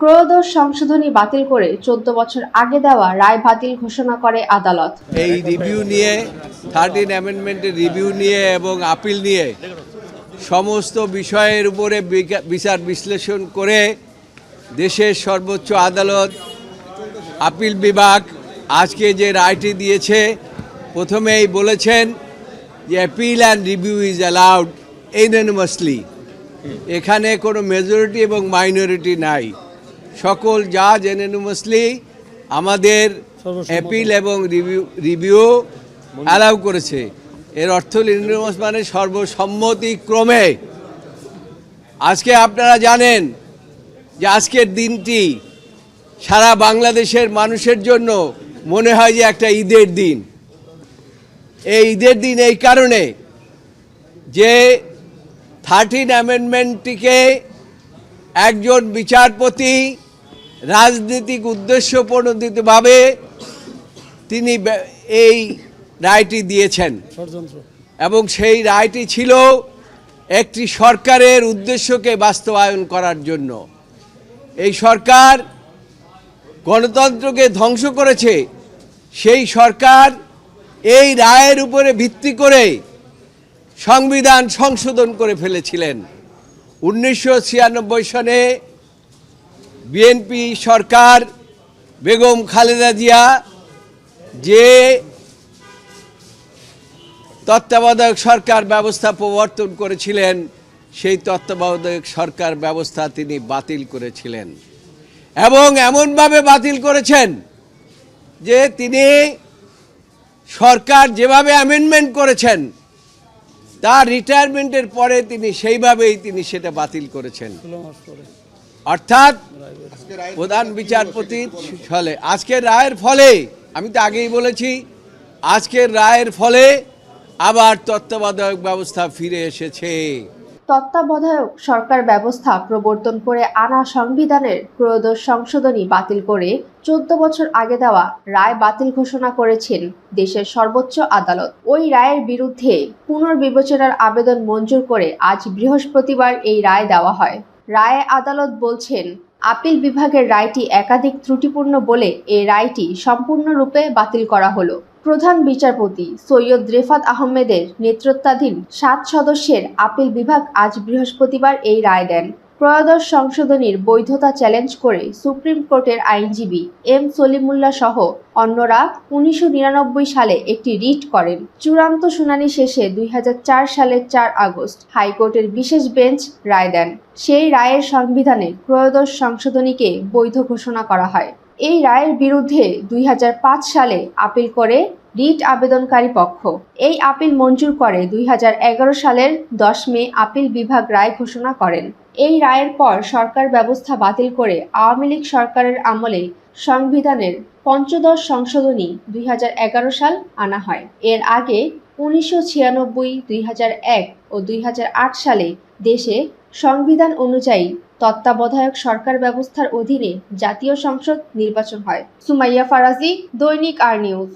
ক্রয়োদশ সংশোধনী বাতিল করে চোদ্দ বছর আগে দেওয়া রায় বাতিল ঘোষণা করে আদালত। এই রিভিউ নিয়ে থার্টিন অ্যামেন্ডমেন্টের রিভিউ নিয়ে এবং আপিল নিয়ে সমস্ত বিষয়ের উপরে বিচার বিশ্লেষণ করে দেশের সর্বোচ্চ আদালত আপিল বিভাগ আজকে যে রায়টি দিয়েছে, প্রথমেই বলেছেন যে appeal and review is allowed unanimously এখানে কোনো মেজরিটি এবং মাইনরিটি নাই। সকল জাজ এনএনমাসলি আমাদের অ্যাপিল এবং রিভিউ রিভিউ অ্যালাউ করেছে। এর অর্থ ইউনিভার্স মানে সর্বসম্মতিক্রমে আজকে আপনারা জানেন যে আজকের দিনটি সারা বাংলাদেশের মানুষের জন্য মনে হয় যে একটা ঈদের দিন। এই ঈদের দিন এই কারণে যে থার্টিন অ্যামেন্ডমেন্টটিকে একজন বিচারপতি রাজনৈতিক উদ্দেশ্য প্রণোদিতভাবে তিনি এই রায়টি দিয়েছেন। এবং সেই রায়টি ছিল একটি সরকারের উদ্দেশ্যকে বাস্তবায়ন করার জন্য। এই সরকার গণতন্ত্রকে ধ্বংস করেছে। সেই সরকার এই রায়ের উপরে ভিত্তি করে সংবিধান সংশোধন করে ফেলেছিলেন। উনিশশো ছিয়ানব্বই সনে বিএনপি সরকার বেগম খালেদা জিয়া যে তত্ত্বাবধায়ক সরকার ব্যবস্থা প্রবর্তন করেছিলেন, সেই তত্ত্বাবধায়ক সরকার ব্যবস্থা তিনি বাতিল করেছিলেন। এবং এমনভাবে বাতিল করেছেন যে তিনি সরকার যেভাবে অ্যামেন্ডমেন্ট করেছেন, তার রিটায়ারমেন্টের পরে তিনি সেইভাবেই তিনি সেটা বাতিল করেছেন। অর্থাৎ প্রধান বিচারপতির ফলে, আজকের রায়ের ফলে, আমি তো আগেই বলেছি, আজকের রায়ের ফলে আবার তত্ত্বাবধায়ক ব্যবস্থা ফিরে এসেছে। তত্ত্বাবধায়ক সরকার ব্যবস্থা প্রবর্তন করে আনা সংবিধানের ক্রয়োদশ সংশোধনী বাতিল করে চোদ্দ বছর আগে দেওয়া রায় বাতিল ঘোষণা করেছেন দেশের সর্বোচ্চ আদালত। ওই রায়ের বিরুদ্ধে পুনর্বিবেচনার আবেদন মঞ্জুর করে আজ বৃহস্পতিবার এই রায় দেওয়া হয়। রায়ে আদালত বলছেন, আপিল বিভাগের রায়টি একাধিক ত্রুটিপূর্ণ বলে এই রায়টি সম্পূর্ণরূপে বাতিল করা হলো। প্রধান বিচারপতি সৈয়দ রেফাত আহমেদের নেতৃত্বাধীন সাত সদস্যের আপিল বিভাগ আজ বৃহস্পতিবার এই রায় দেন। প্রয়োদশ সংশোধনীর বৈধতা চ্যালেঞ্জ করে সুপ্রিম কোর্টের আইনজীবী এম সলিমুল্লাহ সহ অন্যরা উনিশশো নিরানব্বই সালে একটি রিট করেন। চূড়ান্ত শুনানি শেষে দুই হাজার চার সালের চার আগস্ট হাইকোর্টের বিশেষ বেঞ্চ রায় দেন। সেই রায়ের সংবিধানে প্রয়োদশ সংশোধনীকে বৈধ ঘোষণা করা হয়। এই রায়ের বিরুদ্ধে দুই হাজার পাঁচ সালে আপিল করে রিট আবেদনকারী পক্ষ। এই আপিল মঞ্জুর করে দুই হাজার এগারো সালের দশ মে আপিল বিভাগ রায় ঘোষণা করেন। এই রায়ের পর সরকার ব্যবস্থা বাতিল করে আওয়ামী লীগ সরকারের আমলে সংবিধানের পঞ্চদশ সংশোধনী দুই হাজার এগারো সাল আনা হয়। এর আগে উনিশশো ছিয়ানব্বই, দুই ও দুই হাজার আট সালে দেশে সংবিধান অনুযায়ী তত্ত্বাবধায়ক সরকার ব্যবস্থার অধীনে জাতীয় সংসদ নির্বাচন হয়। সুমাইয়া ফারাজি, দৈনিক আর নিউজ।